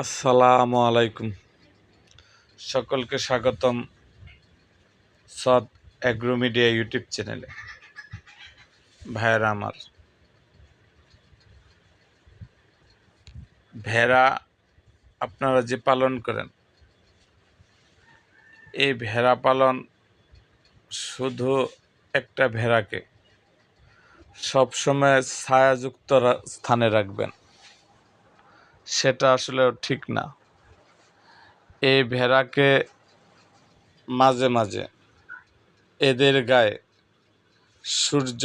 আসসালামু আলাইকুম। সকলকে স্বাগতম সদ অ্যাগ্রো মিডিয়া ইউটিউব চ্যানেলে। ভাইয়েরা আমার, ভেড়া আপনারা যে পালন করেন, এই ভেড়া পালন শুধু একটা ভেড়াকে সবসময় ছায়াযুক্ত স্থানে রাখবেন। সেটা আসলে ঠিক না। এই ভেড়াকে মাঝে মাঝে এদের গায়ে সূর্য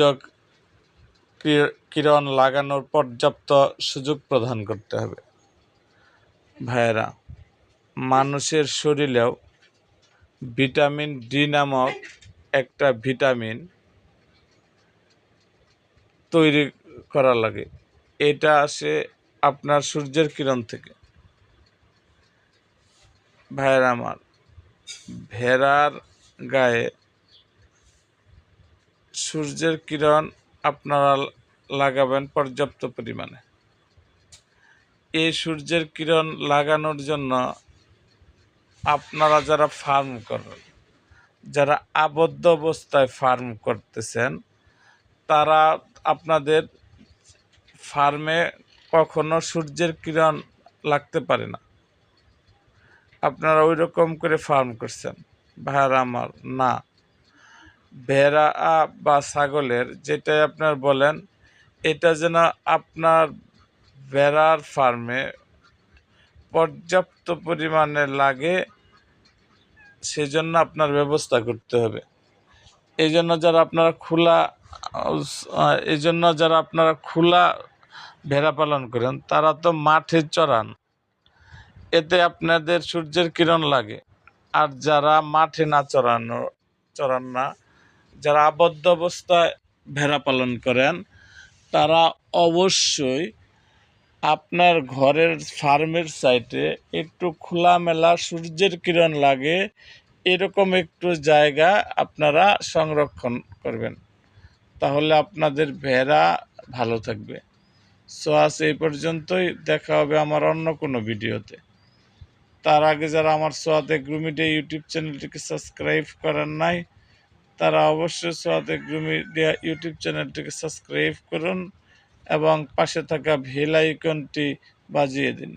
কিরণ লাগানোর পর্যাপ্ত সুযোগ প্রদান করতে হবে। ভাইয়েরা, মানুষের শরীরেও ভিটামিন ডি নামক একটা ভিটামিন তৈরি করা লাগে। এটা আসে আপনার সূর্যের কিরণ থেকে। ভাইয়ের আমার, ভেড়ার গায়ে সূর্যের কিরণ আপনারা লাগাবেন পর্যাপ্ত পরিমাণে। এই সূর্যের কিরণ লাগানোর জন্য আপনারা যারা ফার্ম করেন, যারা আবদ্ধ অবস্থায় ফার্ম করতেছেন, তারা আপনাদের ফার্মে কখনো সূর্যের কিরণ লাগতে পারে না। আপনারা ওই রকম করে ফার্ম করছেন। ভাইয়ার আমার, না। ভেড়া বা ছাগলের যেটাই আপনার বলেন, এটা যেন আপনার ভেড়ার ফার্মে পর্যাপ্ত পরিমাণে লাগে, সেজন্য আপনার ব্যবস্থা করতে হবে। এই জন্য যারা আপনারা খোলা এই জন্য যারা আপনারা খোলা ভেড়া পালন করেন, তারা তো মাঠে চড়ান। এতে আপনাদের সূর্যের কিরণ লাগে। আর যারা মাঠে না চড়ানো, চড়ান না, যারা আবদ্ধ অবস্থায় ভেড়া পালন করেন, তারা অবশ্যই আপনার ঘরের ফার্মের সাইটে একটু খোলামেলা সূর্যের কিরণ লাগে, এরকম একটু জায়গা আপনারা সংরক্ষণ করবেন। তাহলে আপনাদের ভেড়া ভালো থাকবে। সো আজ এই পর্যন্তই। দেখা হবে আমার অন্য কোনো ভিডিওতে। তার আগে যারা আমার সোয়াদ এগ্রুমিডিয়া ইউটিউব চ্যানেলটিকে সাবস্ক্রাইব করেন নাই, তারা অবশ্যই সোয়াদ এগ্রুমিডিয়া ইউটিউব চ্যানেলটিকে সাবস্ক্রাইব করুন এবং পাশে থাকা ভেল আইকনটি বাজিয়ে দিন।